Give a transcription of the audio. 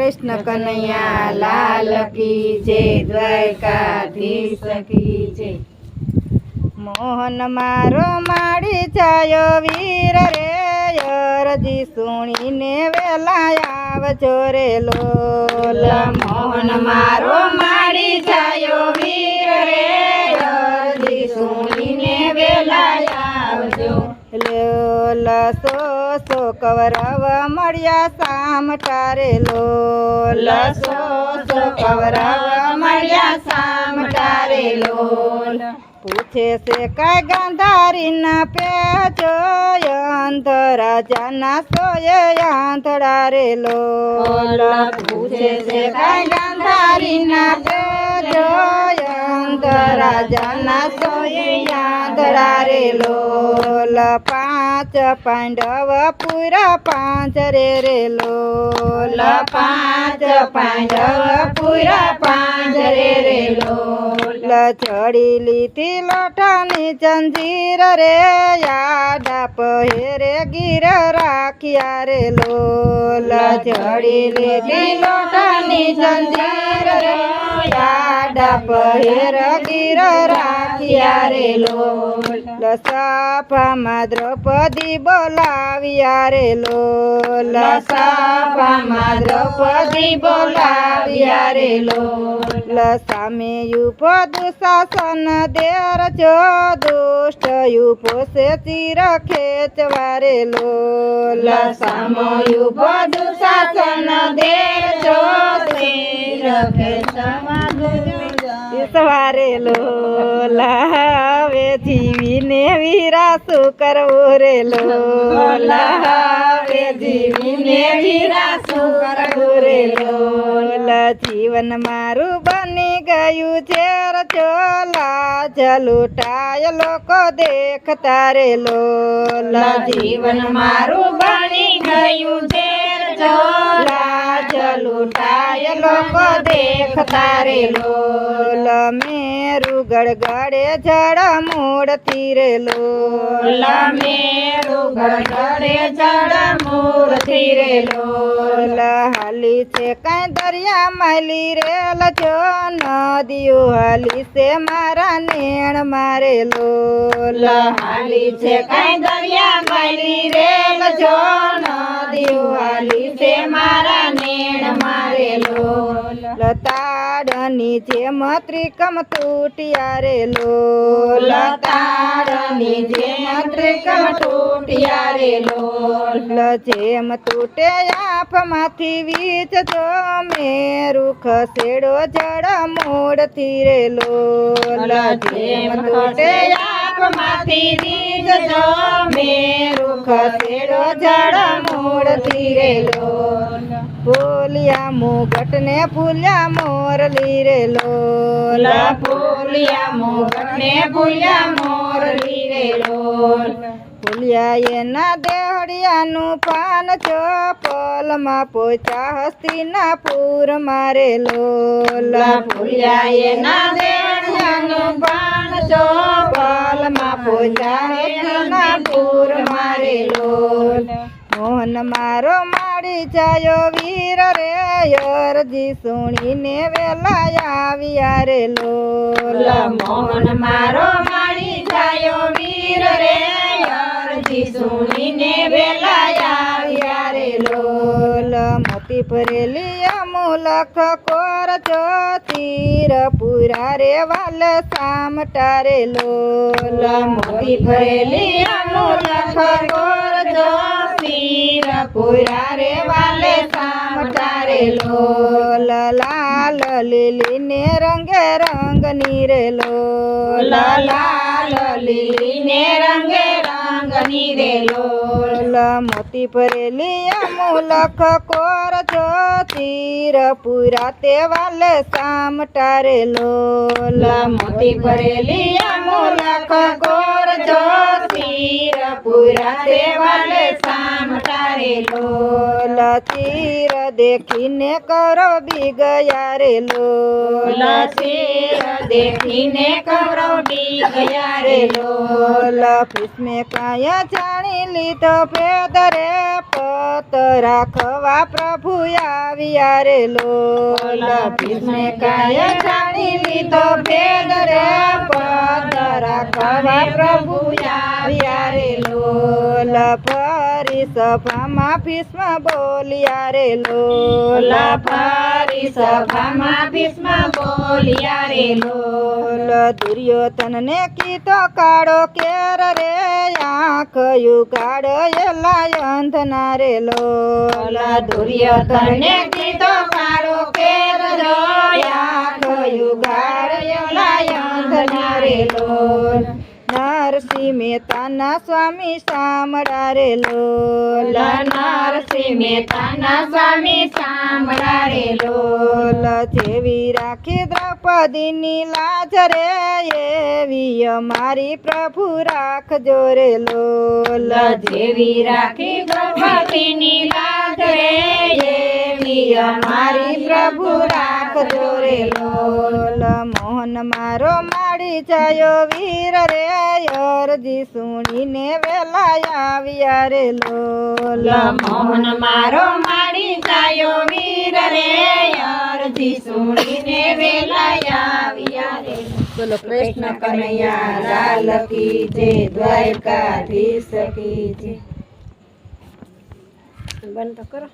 કૃષ્ણ કનૈયા લાલ કી જય દ્વારકાધીશ કી જય. મોહન મારો માડી જાયો વીર રે અરજી સુણીને વેલા આવજો રે લોલ. મોહન મારો માડી જાયો વીર રે અરજી સુણીને વેલા આવજો. લોલ સો સો કવરવ મળ્યા સામટારે લોલ સો સો કવરવ મળ્યા સામટારે લોલ પૂછે છે કાય ગાંધારીના પેચો અંતરાજાના સોય આંધળા રે લોલ પૂછે છે કાય ગાંધારીના પેચો અંતરાજાના સોયે આંતડા રે લોલ પાંચ પાંડવ પૂરા પાંચ રે રે લોલ. પાંચ પાંડવ પૂરા પાંચ રે રે લોલ. ચડી લીધી લોટાની ચંજીર રે યાડા પહેરે ગીર રાખ્યા રે લોલ. ચડી લીધી લોટાની જંજીર રે યાડા પહેર ગીર રાખ્યા રે લોલ. સાફામાં દ્રૌપદી બોલાવ્યા રે લોલ. સાફામાં દ્રૌપદી બોલાવ્યા રે લોલ. સામે યુપદ શાસન દેર છો દુષ્ટ યુપો સે ચીર ખેચવારે લો સામો યુપદ શાસન દેર છો ચીર સવારે લોલા હવે જીવીને વીરા શું કરવું રે લોલા હવે જીવીને વીરા શું કરવું રે લોલા જીવન મારું બની ગયું છે ચોલા જલુટાય લોકો દેખતા રે લોલા જીવન મારું બની ગયું છે ચોલા જલુટાય લોકો દેખતા રે લોલ. મેરુ ગડગડે જળ મૂળતી રે લોલ. મેરુ ગડગડે જળ મૂળતી રે લોલ. હાલી છે કઈ દરિયા માલી રે. જો નદીઓ હાલી છે મારા નેણ મારે લોલ. હાલી છે કઈ દરિયા માલી રે. લજો નદીઓ હાલી છે મારા નેણ મારે લોલ તાડની જેમ ત્રિકમ તૂટિયા રે લો. તાડની જેમ ત્રિકમ તૂટિયા રે લો. જેમ તૂટે આંખમાંથી વીજ જો મેરું ખસેડો જળ મોડથી રે લો. જેમ તૂટે આંખમાંથી વીજ જો મેરું ખસેડો જળ મોડથી રે લોલ ફૂલિયા મોગટ ને ફૂલ્યા મોરલી રે લોલ. પોલિયા મોગટ ને ફૂલ્યા મોરલી રે લોલ. ફૂલિયા એના દેહડિયાનું પાન ચપલમાં પોચા હસ્તીના પૂર મારે લોલ. ફૂલિયા એના દેહડિયાનું પાન ચપલમાં પોચા હસ્તીના પૂર મારે લોલ. મોહન મારો માડી જાયો વીર રે અરજી સુણીને વેલા આવ્યા રે લોલ. મોહન મારો માણી જાયો વીર રે અરજી સુણીને વેલા આવ્યા રે લોલ. મોતી ભરેલી અમૂલખ કોર જો તીર પુરા રે વાલ સામટા રે લોલ. મોતી ભરેલી અમૂલખ કોર જો તીર પુરા રે વાલે સામટા રે લોલ લાલ લીલી ને રંગે રંગની રે લોલ. લાલ લીલી ને રંગે રંગની રે લોલ. મોતી પરેલી અમૂલખ કોર જો તીર વીરપુરા તે વાલે સામટારે લોલ મોતી ભરેલી અમુલક ગોર જો તીરપુરા દેવાલે સામટારે લોલ લોલ તીર દેખીને કરો બી ગયા રે લોલ તીર દેખીને કરો બી ગયા રે લો. લફીસ ભીષ્મે કાયા જાણી લીધો ભેદ રે. પત રાખવા પ્રભુ આવ્યા રે લોલ ભીષ્મે કાયા જાણી લીધો ભેદ રે. પત રાખવા પ્રભુ આવ્યા રે લોલ ફરી સભામાં ભીષ્મ બોલ્યા રે લોલ ફરી સભામાં ભીષ્મ બોલ્યા રે, લોલ. દુર્યોધનને કીધો, કાળો કેર રે, આંખ યુગાડ એલા અંધના રે, લોલ. દુર્યોધને કીધો, કાળો કેર નરસિંહ મહેતાના સ્વામી સામળા રે લોલ નરસિંહ મહેતાના સ્વામી સાંભળા રે લોલ લોલ જેવી રાખી દ્રૌપદીની લાજ રે એવી અમારી પ્રભુ રાખજો રે લોલ જેવી રાખી દ્રૌપદીની લાજ રે એવી અમારી પ્રભુ રાખજો રે લોલ. મોહન મારો માડી જાયો વીર રે અરજી સુણીને વેલા આવ્યા રે લોલ. મોહન મારો માડી જાયો વીર રે અરજી સુણીને વેલા આવ્યા રે બોલો કૃષ્ણ કનૈયા લાલ કી જય દ્વારકાધીશ કી જય. બંધ કરો.